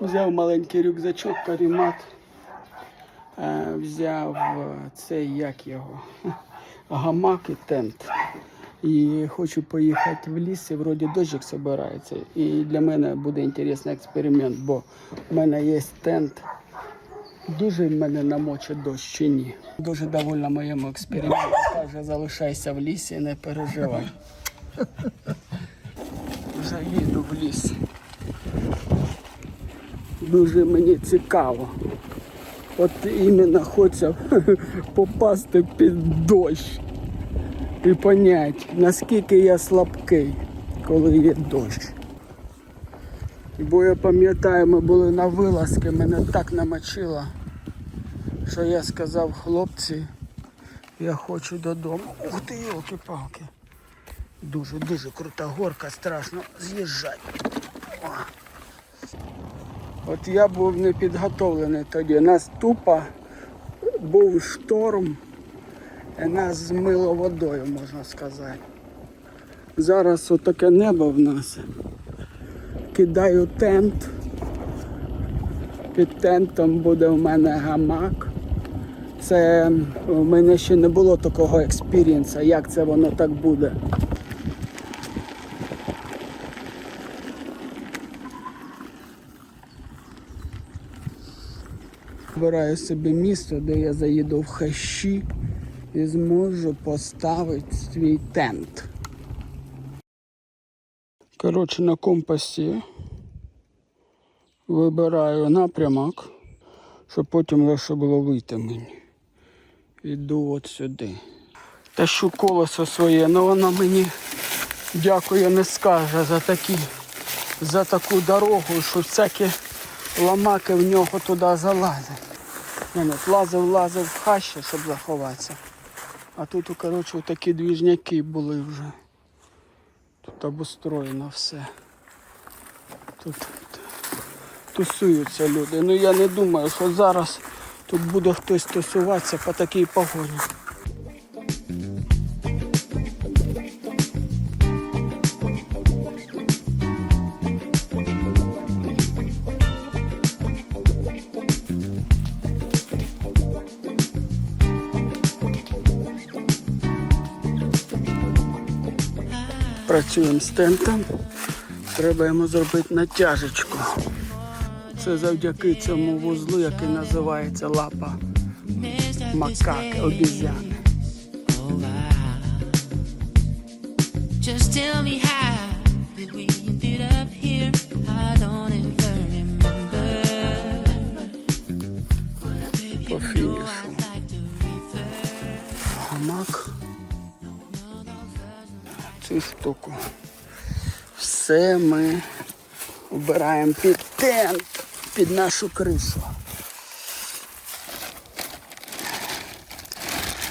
Взяв маленький рюкзачок, карімат. Е, Взяв е, цей, як його, гамак і тент. І хочу поїхати в ліс, і вроді дощик збирається. І для мене буде інтересний експеримент, бо в мене є тент. Дуже мене намочить дощ чи ні. Дуже довольна моєму експерименту. Каже, залишайся в лісі, не переживай. Вже їду в ліс. Дуже мені цікаво. От іменно хочеться попасти під дощ і понять, наскільки я слабкий, коли є дощ. Бо я пам'ятаю, ми були на вилазки, мене так намочило, що я сказав, хлопці, я хочу додому. Ух ти, йолки-палки. Дуже, дуже крута горка, страшно з'їжджати. От я був не підготовлений тоді. Нас тупо був шторм, і нас змило водою, можна сказати. Зараз отаке небо в нас. Кидаю тент. Під тентом буде в мене гамак. Це в мене ще не було такого експірієнса, як це воно так буде. Вибираю собі місто, де я заїду в хащі і зможу поставити свій тент. Коротше, на компасі вибираю напрямок, щоб потім легше було вийти мені. Іду от сюди. Тащу колесо своє, але воно мені дякую не скаже за такі, за таку дорогу, що всякі ламаки в нього туди залазять. Не лазив, лазив в хащі, щоб заховатися. А тут, коротше, такі двіжняки були вже. Тут обустроєно все. Тут тусуються люди. Ну я не думаю, що зараз тут буде хтось тусуватися по такій погоді. Працюємо з тентом. Треба йому зробити натяжечку. Це завдяки цьому вузлу, який називається лапа макаки, обізяни. Just tell me how did we ended up here? I don't Цю штуку. Все ми вбираємо під тент, під нашу кришу.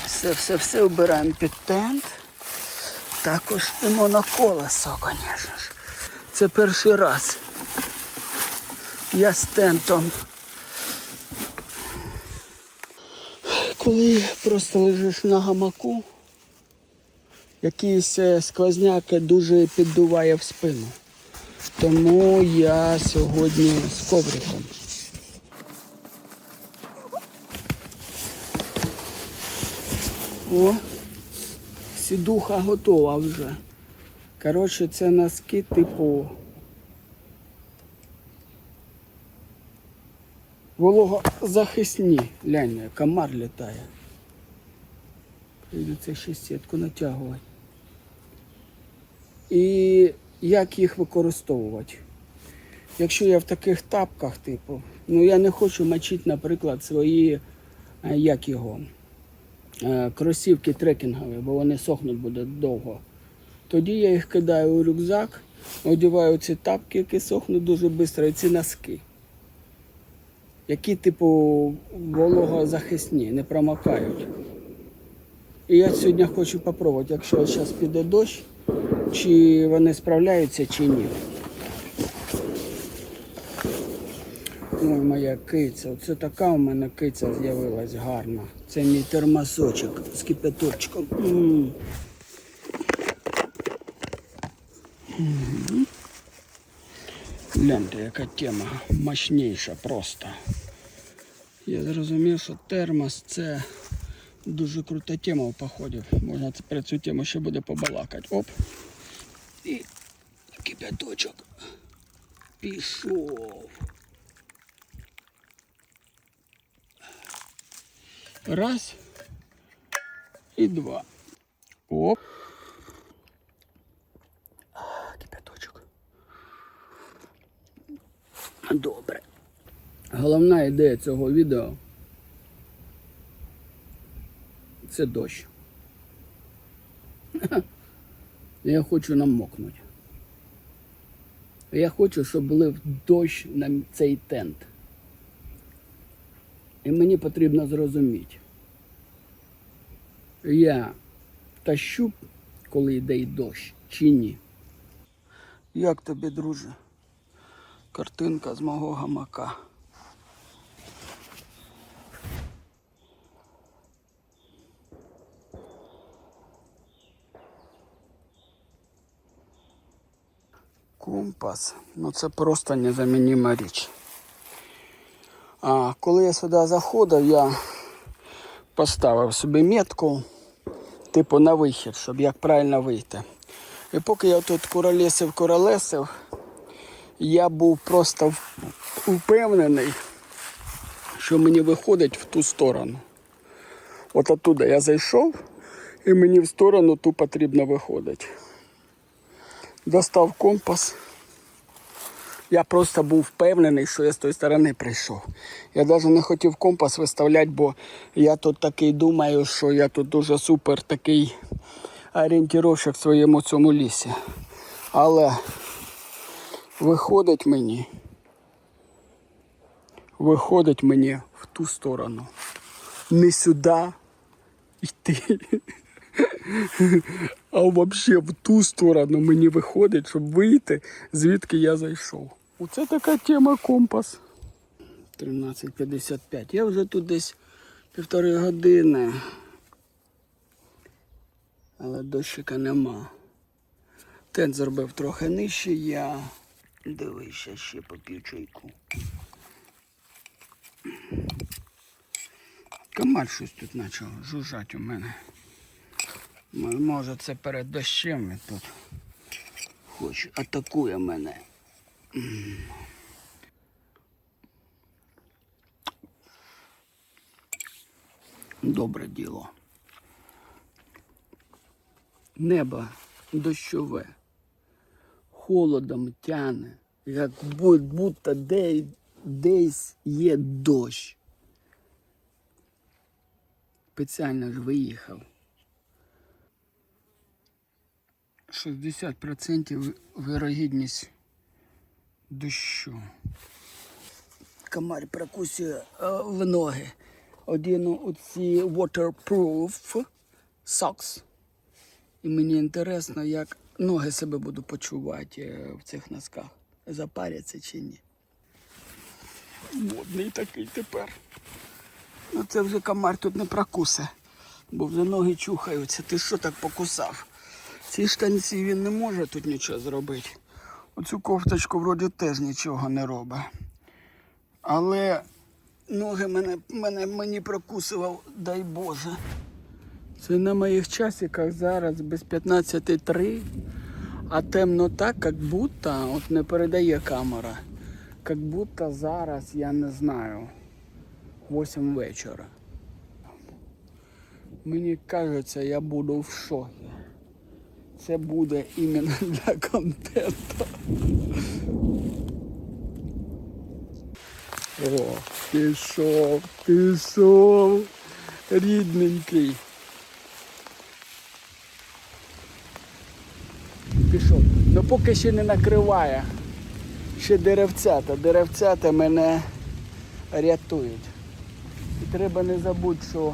Все, все, все вбираємо під тент. Також і моноколесо, звісно ж. Це перший раз. Я з тентом. Коли просто лежиш на гамаку, якийсь е, сквозняк дуже піддуває в спину. Тому я сьогодні з ковриком. О, сідуха готова вже. Коротше, це носки типу. Вологозахисні. Глянь, комар літає. Прийдеться ще сітку натягувати. І як їх використовувати? Якщо я в таких тапках, типу, ну я не хочу мочити, наприклад, свої, е, як його, е, кросівки трекінгові, бо вони сохнуть буде довго. Тоді я їх кидаю у рюкзак, одягаю ці тапки, які сохнуть дуже швидко, і ці носки. Які, типу, вологозахисні, не промокають. І я сьогодні хочу спробувати, якщо зараз піде дощ, чи вони справляються, чи ні. Ой, моя киця. Оце така у мене киця з'явилась гарна. Це мій термосочок з кипяточком. М. Гляньте, яка тема мощніша просто. Я зрозумів, що термос це дуже крута тема у походів. Можна про цю тему ще буде побалакати. Оп. І кипяточок. Пішов. Раз. І два. Оп. Кипяточок. Добре. Головна ідея цього відео це дощ. Я хочу намокнути. Я хочу, щоб лив дощ на цей тент. І мені потрібно зрозуміти. Я тащу, коли йде дощ, чи ні. Як тобі, друже? Картинка з мого гамака. Компас, ну це просто незамінима річ. А коли я сюди заходив, я поставив собі метку, типу на вихід, щоб як правильно вийти. І поки я тут куролесив, куролесив, я був просто впевнений, що мені виходить в ту сторону. От оттуда я зайшов, і мені в сторону ту потрібно виходити. Достав компас. Я просто був впевнений, що я з тої сторони прийшов. Я навіть не хотів компас виставляти, бо я тут такий думаю, що я тут дуже супер такий орієнтіровщик в своєму цьому лісі. Але виходить мені, виходить мені в ту сторону. Не сюди йти. А взагалі в ту сторону мені виходить, щоб вийти, звідки я зайшов. Оце така тема компас. 13.55. Я вже тут десь півтори години. Але дощика нема. Тент зробив трохи нижче, я дивися ще по півчайку. Камаль щось тут почав жужжать у мене. Може це перед дощем він тут хоче, атакує мене. Добре діло. Небо дощове, холодом тяне, як бу- будто де, десь є дощ. Спеціально ж виїхав. 60% вирогідність дощу. Комар прокусує е, в ноги. Одіну оці waterproof socks. І мені інтересно, як ноги себе буду почувати е, в цих носках. Запаряться чи ні. Модний такий тепер. Ну це вже комар тут не прокусе, бо вже ноги чухаються. Ти що так покусав? Ці штанці він не може тут нічого зробити. Оцю кофточку вроді теж нічого не робить. Але ноги мене, мене мені прокусував, дай Боже. Це на моїх часиках зараз без 15.3, а темно так, як будто, от не передає камера. Як будто зараз, я не знаю, 8 вечора. Мені кажеться, я буду в шокі. Це буде іменно для контенту. О, пішов, пішов, рідненький. Пішов. Ну поки ще не накриває. Ще деревцята. Деревцята мене рятують. І треба не забути, що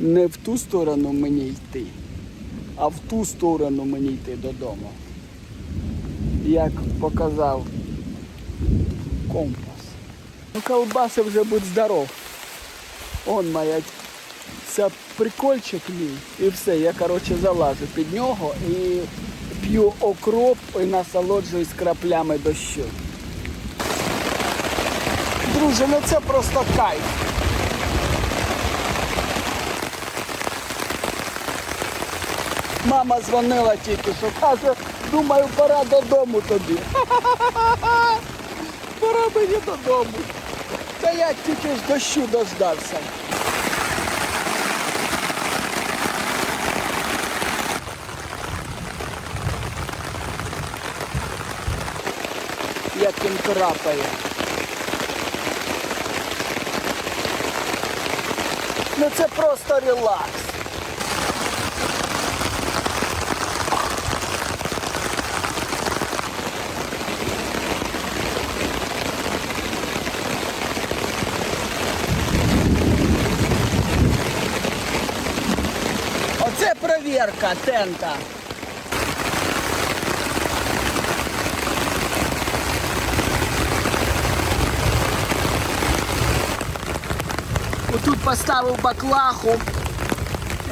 не в ту сторону мені йти, а в ту сторону мені йти додому. Як показав компас. Ну, колбаси вже будь здоров. Он моя це прикольчик мій. І все, я коротше залажу під нього і п'ю окроп і насолоджуюсь краплями дощу. Друже, ну це просто кайф. Мама дзвонила тільки, що каже, думаю, пора додому тобі. Пора мені додому. Та я тільки ж дощу дождався. Як він крапає. Ну це просто релакс. Оце провірка тента. Тут поставив баклаху,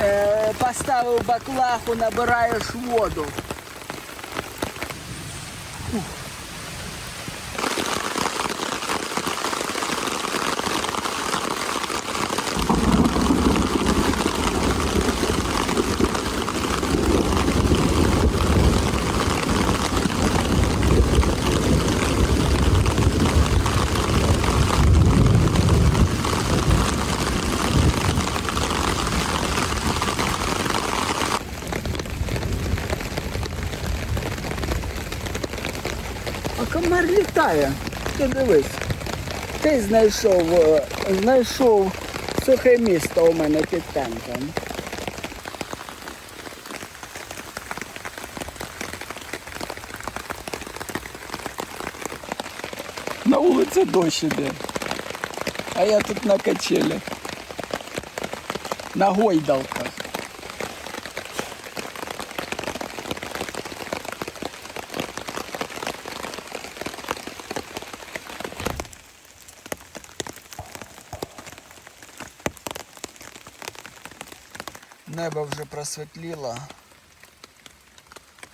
е, поставив баклаху, набираєш воду. Комар літає. Ти дивись. Ти знайшов, е, знайшов сухе місто у мене під танком. На вулиці дощ іде. А я тут на качелях. На гойдалках. Небо вже просвітліло.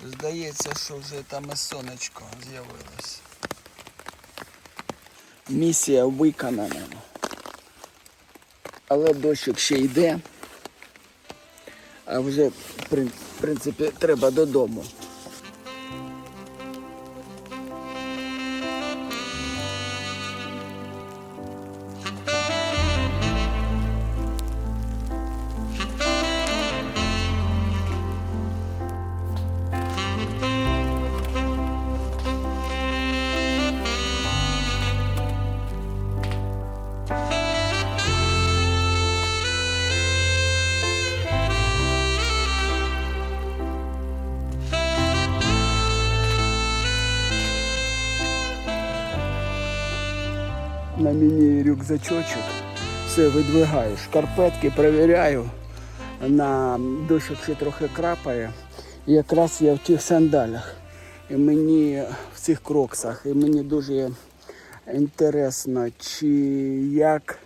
Здається, що вже там і сонечко з'явилось. Місія виконана. Але дощик ще йде. А вже, в принципі, треба додому. На мені рюкзачочок. Все видвигаю. Шкарпетки перевіряю. На дощок ще трохи крапає. І якраз я в тих сандалях. І мені в цих кроксах. І мені дуже інтересно, чи як,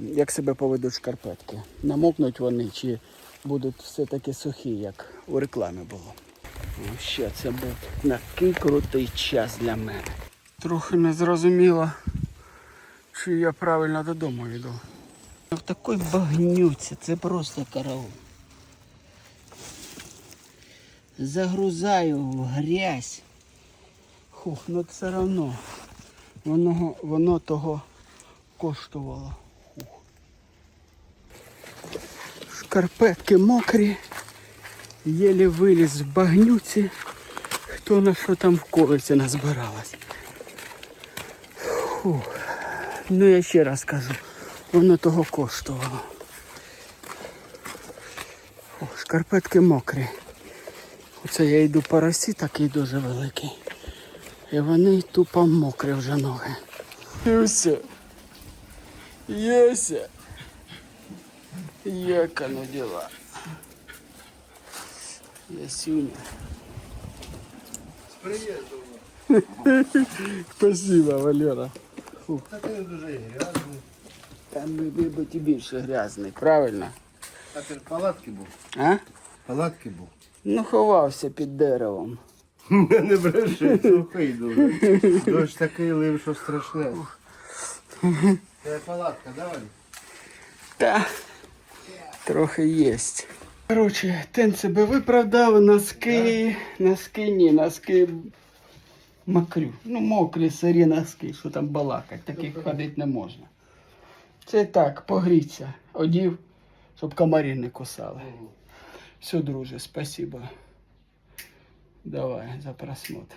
як себе поведуть шкарпетки. Намокнуть вони, чи будуть все-таки сухі, як у рекламі було. Ще це був такий крутий час для мене. Трохи не зрозуміло, чи я правильно додому йду. В такій багнюці це просто караул. Загрузаю в грязь. Хух, ну все одно. Воно, воно того коштувало. Хух. Шкарпетки мокрі. Єлі виліз в багнюці. Хто на що там в колесі назбиралась. Фух. Ну я ще раз кажу, воно того коштувало. О, шкарпетки мокрі. Оце я йду по росі, такий дуже великий. І вони тупо мокрі вже ноги. І все. Єся. Як оно діла. Ясюня. Спасибо, Валера. Та ти не дуже грязний. Там би бути більше грязний, правильно? А ти в палатки був? А? Палатки був. Ну, ховався під деревом. Не бреши, сухий дуже. Дощ такий лив, що страшне. Це палатка, давай. Та трохи єсть. Коротше, тен себе виправдав, носки, носки, ні, носки мокрю. Ну, мокрі, сирі носки, що там балакать, таких ходити не можна. Це так, погріться, одів, щоб комарі не кусали. Все, друже, спасибо. Давай за просмотр.